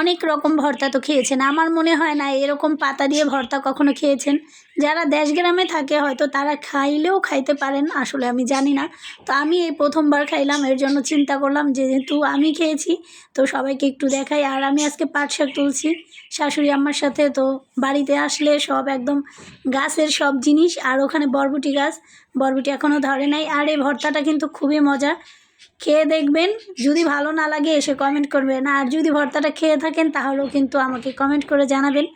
অনেক রকম ভর্তা তো খেয়েছেন। আমার মনে হয় না এরকম পাতা দিয়ে ভর্তা কখনো খেয়েছেন। যারা দেশ গ্রামে থাকে হয়তো তারা খাইলেও খাইতে পারেন, আসলে আমি জানি না। তো আমি এই প্রথমবার খাইলাম, এর জন্য চিন্তা করলাম যেহেতু আমি খেয়েছি, তো সবাইকে একটু দেখাই। আর আমি আজকে পাট শাক তুলছি। শাশুড়ি আমার সাথে তো বাড়িতে আসলে সব একদম গাছের সব জিনিস, আর ওখানে বরবটি গাছ। বরবটি এখনও ধরে নাই। আর এই ভর্তাটা কিন্তু খুবই মজা খেয়ে দেখবেন। যদি ভালো না লাগে এসে কমেন্ট করবেন। আর যদি ভর্তাটা খেয়ে থাকেন, তাহলেও কিন্তু আমাকে কমেন্ট করে জানাবেন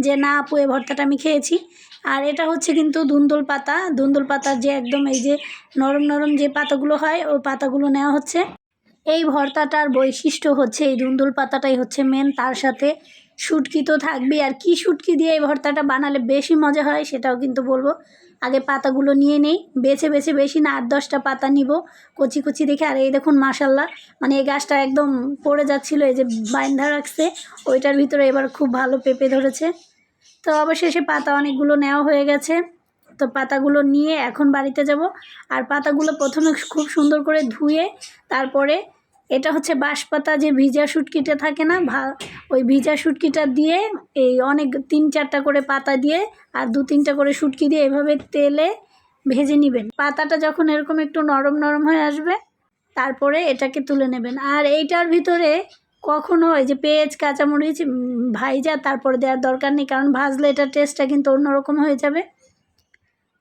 যে, না আপু, এই ভর্তাটা আমি খেয়েছি। আর এটা হচ্ছে কিন্তু দুন্দুল পাতা। দুন্দুল পাতার যে একদম এই যে নরম নরম যে পাতাগুলো হয়, ওই পাতাগুলো নেওয়া হচ্ছে। এই ভর্তাটার বৈশিষ্ট্য হচ্ছে, এই দুন্দুল পাতাটাই হচ্ছে মেন তার সাথে শুটকি তো থাকবেই। আর কি শুটকি দিয়ে এই ভর্তাটা বানালে বেশি মজা হয় সেটাও কিন্তু বলব। আগে পাতাগুলো নিয়ে নেই, বেছে বেছে বেশি না, আট দশটা পাতা নিব, কচি কচি দেখে। আর এই দেখুন মাসাল্লাহ মানে এই গাছটা একদম পড়ে যাচ্ছিল, এই যে বাইন্ধা রাখছে, ওইটার ভিতরে এবার খুব ভালো পেঁপে ধরেছে। তো অবশেষে পাতা অনেকগুলো নেওয়া হয়ে গেছে। তো পাতাগুলো নিয়ে এখন বাড়িতে যাব। আর পাতাগুলো প্রথমে খুব সুন্দর করে ধুয়ে, তারপরে এটা হচ্ছে বাঁশপাতা যে ভিজা শুটকিটা থাকে না, ভা, ওই ভিজা শুটকিটা দিয়ে এই অনেক তিন চারটা করে পাতা দিয়ে আর দু তিনটা করে শুটকি দিয়ে এভাবে তেলে ভেজে নেবেন। পাতাটা যখন এরকম একটু নরম নরম হয়ে আসবে, তারপরে এটাকে তুলে নেবেন। আর এইটার ভিতরে কখনো এই যে পেঁয়াজ, কাঁচামরিচ ভাইজা তারপরে দেওয়ার দরকার নেই, কারণ ভাজলে এটার টেস্টটা কিন্তু অন্যরকম হয়ে যাবে।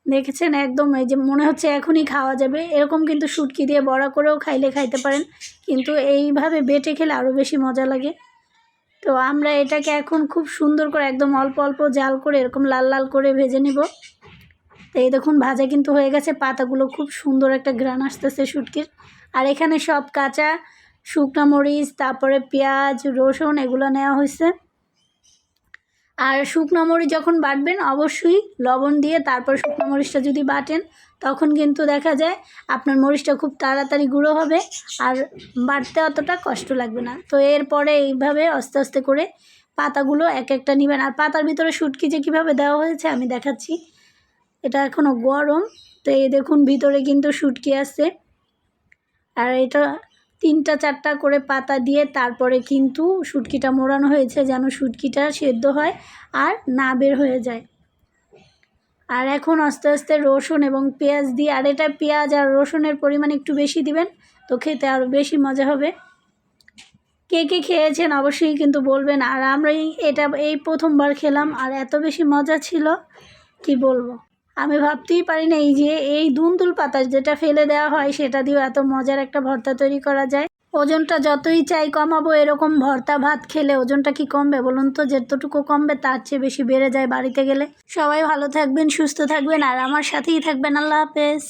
দেখেছেন একদম, এই যে মনে হচ্ছে এখনই খাওয়া যাবে। এরকম কিন্তু শুটকি দিয়ে বড়া করেও খাইলে খাইতে পারেন। কিন্তু এইভাবে বেটে খেলে আরও বেশি মজা লাগে। তো আমরা এটাকে এখন খুব সুন্দর করে একদম অল্প অল্প জাল করে এরকম লাল লাল করে ভেজে নিব। তো এই দেখুন, ভাজা কিন্তু হয়ে গেছে। পাতাগুলো খুব সুন্দর একটা গ্রান আসতেছে শুটকির। আর এখানে সব কাঁচা শুকনো মরিচ, তারপরে পেঁয়াজ, রসুন এগুলো নেওয়া হয়েছে। আর শুকনো মরিচ যখন বাটবেন, অবশ্যই লবণ দিয়ে তারপর শুকনো মরিচটা যদি বাটেন, তখন কিন্তু দেখা যায় আপনার মরিচটা খুব তাড়াতাড়ি গুঁড়ো হবে আর বাটতে অতটা কষ্ট লাগবে না। তো এরপরে এইভাবে আস্তে আস্তে করে পাতাগুলো এক একটা নেবেন। আর পাতার ভিতরে শুটকি যে কীভাবে দেওয়া হয়েছে আমি দেখাচ্ছি। এটা এখনও গরম। তো এই দেখুন, ভিতরে কিন্তু শুটকি আছে। আর এটা তিনটা চারটা করে পাতা দিয়ে তারপরে কিন্তু শুটকিটা মোড়ানো হয়েছে যেন শুটকিটা সেদ্ধ হয় আর না বের হয়ে যায়। আর এখন আস্তে আস্তে রসুন এবং পেঁয়াজ দিয়ে, আর এটা পেঁয়াজ আর রসুনের পরিমাণ একটু বেশি দিবেন তো খেতে আরও বেশি মজা হবে। কে কে খেয়েছেন অবশ্যই কিন্তু বলবেন। আর আমরা এটা, এই প্রথমবার খেলাম আর এত বেশি মজা ছিল, কি বলব? আমি ভাবতেই পারি না এই যে এই দুন্দুল পাতা যেটা ফেলে দেওয়া হয়, সেটা দিয়ে এত মজার একটা ভর্তা তৈরি করা যায়। ওজনটা যতই চাই কমাবো, এরকম ভর্তা ভাত খেলে ওজনটা কি কমবে বলুন তো? যতটুকু কমবে, তার চেয়ে বেশি বেড়ে যায় বাড়িতে গেলে। সবাই ভালো থাকবেন, সুস্থ থাকবেন, আর আমার সাথেই থাকবেন। আল্লাহ হাফেজ।